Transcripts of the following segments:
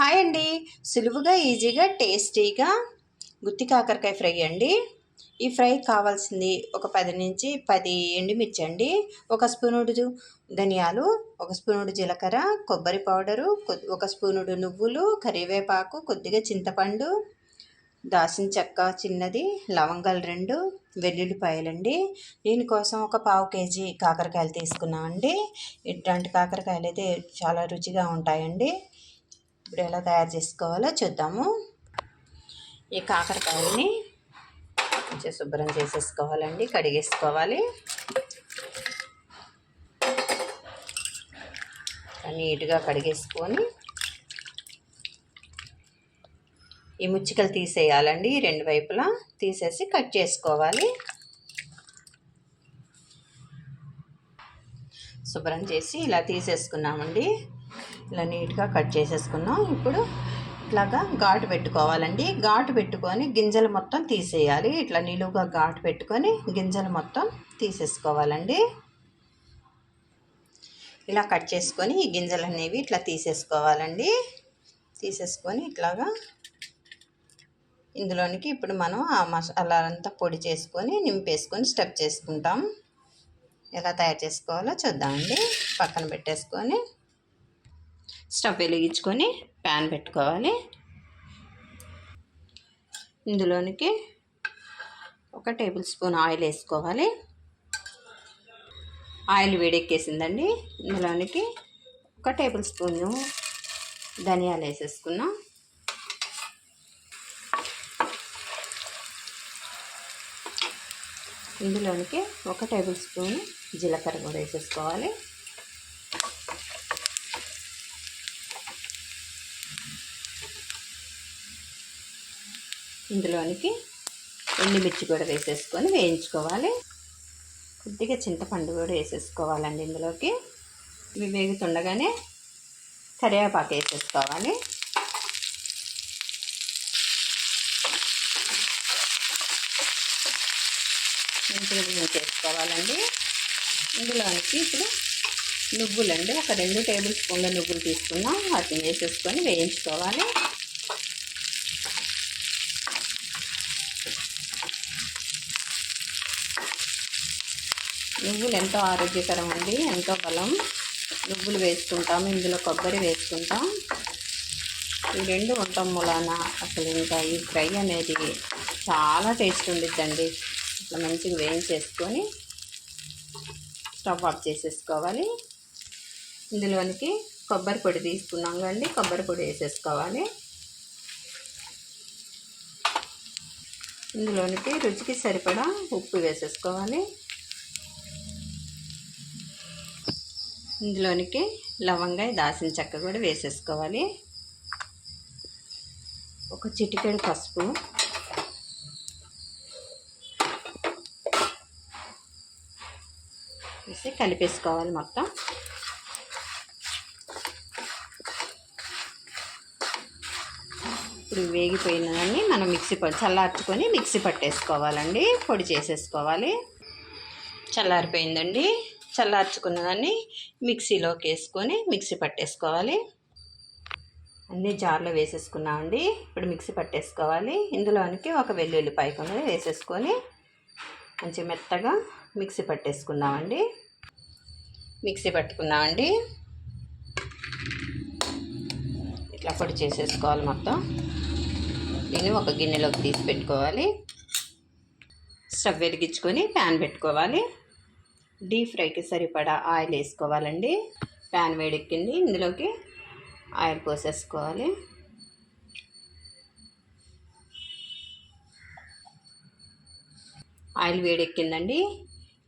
Hi అండి. సులువుగా ఈజీగా టేస్టీగా గుత్తి కాకరకాయ ఫ్రై అండి. ఈ ఫ్రై కావాల్సింది ఒక పది నుంచి పది ఎండుమిర్చి అండి. ఒక స్పూనుడు ధనియాలు ఒక స్పూనుడు జీలకర్ర కొబ్బరి పౌడరు ఒక స్పూనుడు నువ్వులు కరివేపాకు కొద్దిగా చింతపండు దాసిన చెక్క చిన్నది లవంగాలు రెండు వెల్లుల్లిపాయలండి. దీనికోసం ఒక పావు కేజీ కాకరకాయలు తీసుకున్నామండి. ఇట్లాంటి కాకరకాయలు అయితే చాలా రుచిగా ఉంటాయండి. ఇప్పుడు ఎలా తయారు చేసుకోవాలో చూద్దాము. ఈ కాకరకాయలని కొంచెం శుభ్రం చేసేసుకోవాలండి కడిగేసుకోవాలి. నీట్గా కడిగేసుకొని ఈ ముచ్చికలు తీసేయాలండి రెండు వైపులా తీసేసి కట్ చేసుకోవాలి. శుభ్రం చేసి ఇలా తీసేసుకున్నామండి. ఇలా నీట్గా కట్ చేసేసుకున్నాం. ఇప్పుడు ఇట్లాగా ఘాటు పెట్టుకోవాలండి. ఘాటు పెట్టుకొని గింజలు మొత్తం తీసేయాలి. ఇట్లా నిలువుగా ఘాటు పెట్టుకొని గింజలు మొత్తం తీసేసుకోవాలండి. ఇలా కట్ చేసుకొని ఈ గింజలు అనేవి ఇట్లా తీసేసుకోవాలండి. తీసేసుకొని ఇట్లాగా ఇందులోనికి ఇప్పుడు మనం ఆ మసాలా అంతా పొడి చేసుకొని నింపేసుకొని స్టెప్ చేసుకుంటాం. ఎలా తయారు చేసుకోవాలో చూద్దామండి. పక్కన పెట్టేసుకొని స్టవ్ వెలిగించుకొని ప్యాన్ పెట్టుకోవాలి. ఇందులోనికి ఒక టేబుల్ స్పూన్ ఆయిల్ వేసుకోవాలి. ఆయిల్ వేడెక్కేసిందండి. ఇందులోనికి ఒక టేబుల్ స్పూను ధనియాలు వేసేసుకున్నాం. ఇందులోనికి ఒక టేబుల్ స్పూన్ జీలకర్ర కూడా వేసేసుకోవాలి. ఇందులోనికి ఎండుమిర్చి కూడా వేసేసుకొని వేయించుకోవాలి. కొద్దిగా చింతపండు కూడా వేసేసుకోవాలండి ఇందులోకి. ఇవి వేగుతుండగానే కరివేపాకు వేసేసుకోవాలి. మంచిగా చేసుకోవాలండి. ఇందులోనికి ఇప్పుడు నువ్వులండి. ఒక రెండు టేబుల్ స్పూన్ల నువ్వులు తీసుకున్నాం. వాటిని వేసేసుకొని వేయించుకోవాలి. నువ్వులు ఎంతో ఆరోగ్యకరం అండి. ఎంతో బలం. నువ్వులు వేసుకుంటాం ఇందులో కొబ్బరి వేసుకుంటాం. ఈ రెండు ఉండటం మూలాన అసలు ఇంకా ఈ ఫ్రై అనేది చాలా టేస్ట్ ఉండిద్దండి. ఇట్లా మంచిగా వేయించేసుకొని స్టవ్ ఆఫ్ చేసేసుకోవాలి. ఇందులోనికి కొబ్బరి పొడి తీసుకున్నాం కండి కొబ్బరి పొడి వేసేసుకోవాలి. ఇందులోనికి రుచికి సరిపడా ఉప్పు వేసేసుకోవాలి. ఇందులోనికి లవంగాయ దాసిన చెక్క కూడా వేసేసుకోవాలి. ఒక చిటికెడు పసుపు. వేసి కలిపేసుకోవాలి మొత్తం. ఇప్పుడు వేగిపోయినవన్నీ మనం మిక్సీ పట్టి చల్లార్చుకొని మిక్సీ పట్టేసుకోవాలండి. పొడి చేసేసుకోవాలి. చల్లారిపోయిందండి. చల్లార్చుకున్నదాన్ని మిక్సీలోకి వేసుకొని మిక్సీ పట్టేసుకోవాలి. అన్నీ జార్లో వేసేసుకున్నామండి. ఇప్పుడు మిక్సీ పట్టేసుకోవాలి. ఇందులోనికి ఒక వెల్లుల్లిపాయ కూడా వేసేసుకొని మంచి మెత్తగా మిక్సీ పట్టేసుకుందామండి. మిక్సీ పట్టుకున్నామండి. ఇట్లా పొడి చేసేసుకోవాలి మొత్తం. దీన్ని ఒక గిన్నెలోకి తీసి పెట్టుకోవాలి. స్టవ్ వెలిగించుకొని ప్యాన్ పెట్టుకోవాలి. డీప్ ఫ్రైకి సరిపడా ఆయిల్ వేసుకోవాలండి. ప్యాన్ వేడెక్కింది. ఇందులోకి ఆయిల్ పోసేసుకోవాలి. ఆయిల్ వేడెక్కిందండి.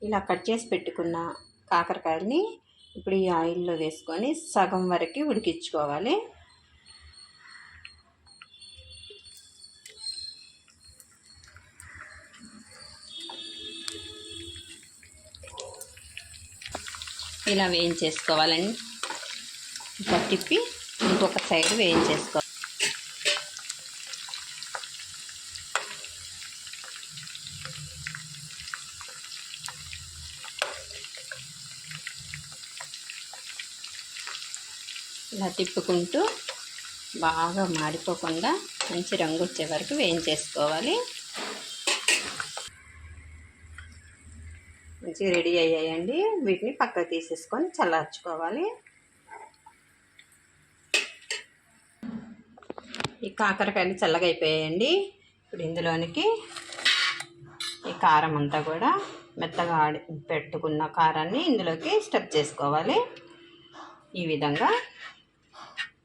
ఇలా కట్ చేసి పెట్టుకున్న కాకరకాయని ఇప్పుడు ఈ ఆయిల్లో వేసుకొని సగం వరకు ఉడికించుకోవాలి. ఇలా వేయించేసుకోవాలండి. ఇంకా తిప్పి ఇంకొక సైడ్ వేయించేసుకోవాలి. ఇలా తిప్పుకుంటూ బాగా మాడిపోకుండా మంచి రంగు వచ్చే వరకు వేయించేసుకోవాలి. మంచిగా రెడీ అయ్యాయండి. వీటిని పక్కకు తీసేసుకొని చల్లార్చుకోవాలి. ఈ కాకరకాయలు చల్లగా అయిపోయాయండి. ఇప్పుడు ఇందులోనికి ఈ కారం అంతా కూడా మెత్తగా ఆడి పెట్టుకున్న కారాన్ని ఇందులోకి స్టెప్ చేసుకోవాలి. ఈ విధంగా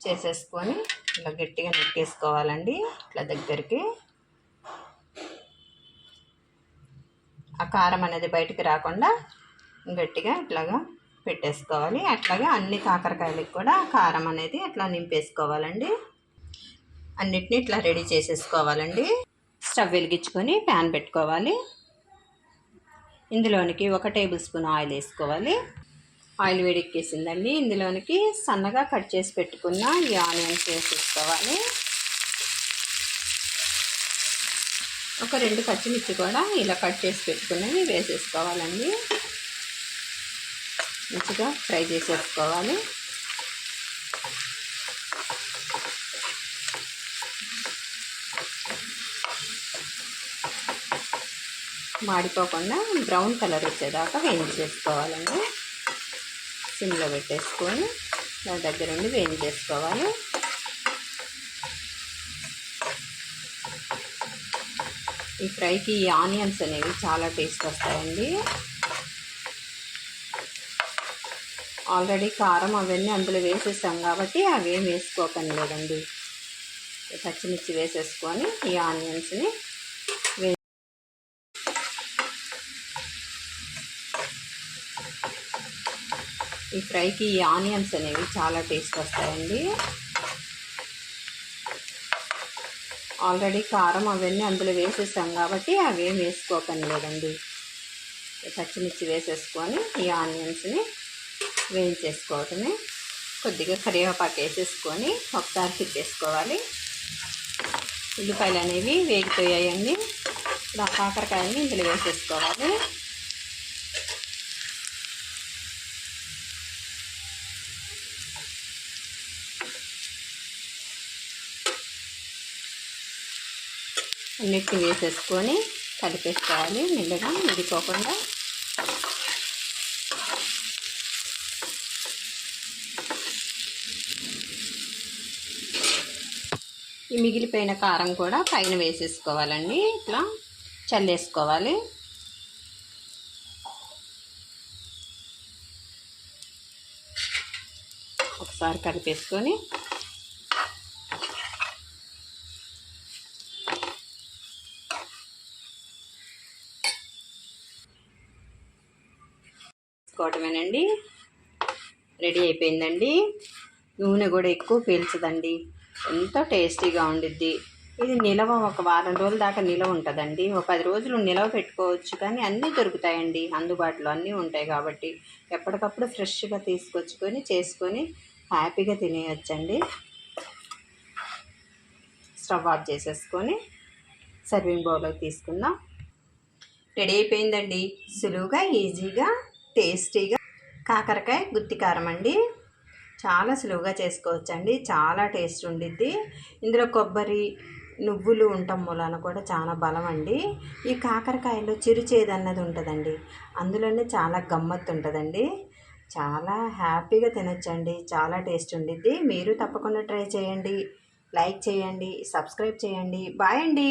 చేసేసుకొని ఇలా గట్టిగా నెక్కేసుకోవాలండి ఇట్లా దగ్గరికి. ఆ కారం అనేది బయటికి రాకుండా గట్టిగా ఇట్లాగా పెట్టేసుకోవాలి. అట్లాగే అన్ని కాకరకాయలకి కూడా కారం అనేది అట్లా నింపేసుకోవాలండి. అన్నిటిని ఇట్లా రెడీ చేసేసుకోవాలండి. స్టవ్ వెలిగించుకొని ప్యాన్ పెట్టుకోవాలి. ఇందులోనికి ఒక టేబుల్ స్పూన్ ఆయిల్ వేసుకోవాలి. ఆయిల్ వేడెక్కేసిందండి. ఇందులోనికి సన్నగా కట్ చేసి పెట్టుకున్న ఈ ఆనియన్స్ వేసేసుకోవాలి. ఒక రెండు పచ్చిమిర్చి కూడా ఇలా కట్ చేసి పెట్టుకున్నవి వేసేసుకోవాలండి. మంచిగా ఫ్రై చేసేసుకోవాలి. మాడిపోకుండా బ్రౌన్ కలర్ వచ్చేదాకా వేయించేసుకోవాలండి. సిమ్లో పెట్టేసుకొని దాని దగ్గరుండి వేయించేసుకోవాలి. ఈ ఫ్రైకి ఈ ఆనియన్స్ అనేవి చాలా టేస్ట్ వస్తాయండి. ఆల్రెడీ కారం అవన్నీ అందులో వేసేసాం కాబట్టి అవేం వేసుకోకండి లేదండి. పచ్చిమిర్చి వేసేసుకొని ఈ ఆనియన్స్ని వే ఈ ఫ్రైకి ఈ ఆనియన్స్ అనేవి చాలా టేస్ట్ వస్తాయండి. ఆల్రెడీ కారం అవన్నీ అందులో వేసేసాం కాబట్టి అవేం వేసుకోకండి లేదండి. పచ్చిమిర్చి వేసేసుకొని ఈ ఆనియన్స్ని వేయించేసుకోవటమే. కొద్దిగా కరివేపాకు వేసేసుకొని ఒకసారి తిప్పేసుకోవాలి. ఉల్లిపాయలు అనేవి వేగిపోయాయండి. ఇప్పుడు ఆ కాకరకాయని ఇందులో వేసేసుకోవాలి. అన్నిటిని వేసేసుకొని కలిపేసుకోవాలి. మెల్లగా ఉడిపోకుండా ఈ మిగిలిపోయిన కారం కూడా పైన వేసేసుకోవాలండి. ఇట్లా చల్లేసుకోవాలి. ఒకసారి కలిపేసుకొని వేసుకోవటమేనండి రెడీ అయిపోయిందండి. నూనె కూడా ఎక్కువ పీల్చదండి. ఎంతో టేస్టీగా ఉండిద్ది. ఇది నిలవ ఒక వారం రోజుల దాకా నిలవ ఉంటుందండి. ఒక పది రోజులు నిలవ పెట్టుకోవచ్చు కానీ అన్నీ దొరుకుతాయండి. అందుబాటులో అన్నీ ఉంటాయి కాబట్టి ఎప్పటికప్పుడు ఫ్రెష్గా తీసుకొచ్చుకొని చేసుకొని హ్యాపీగా తినేయచ్చండి. స్టవ్ ఆఫ్ చేసేసుకొని సర్వింగ్ బౌల్లోకి తీసుకుందాం. రెడీ అయిపోయిందండి. సులువుగా ఈజీగా టేస్టీగా కాకరకాయ గుత్తి కారం అండి. చాలా సులువుగా చేసుకోవచ్చండి. చాలా టేస్ట్ ఉండిద్ది. ఇందులో కొబ్బరి నువ్వులు ఉండటం మూలాన కూడా చాలా బలం అండి. ఈ కాకరకాయలో చిరుచేదు అన్నది ఉంటుందండి. అందులోనే చాలా గమ్మత్తు ఉంటుందండి. చాలా హ్యాపీగా తినొచ్చండి. చాలా టేస్ట్ ఉండిద్ది. మీరు తప్పకుండా ట్రై చేయండి. లైక్ చేయండి. సబ్స్క్రైబ్ చేయండి. బాయ్ అండి.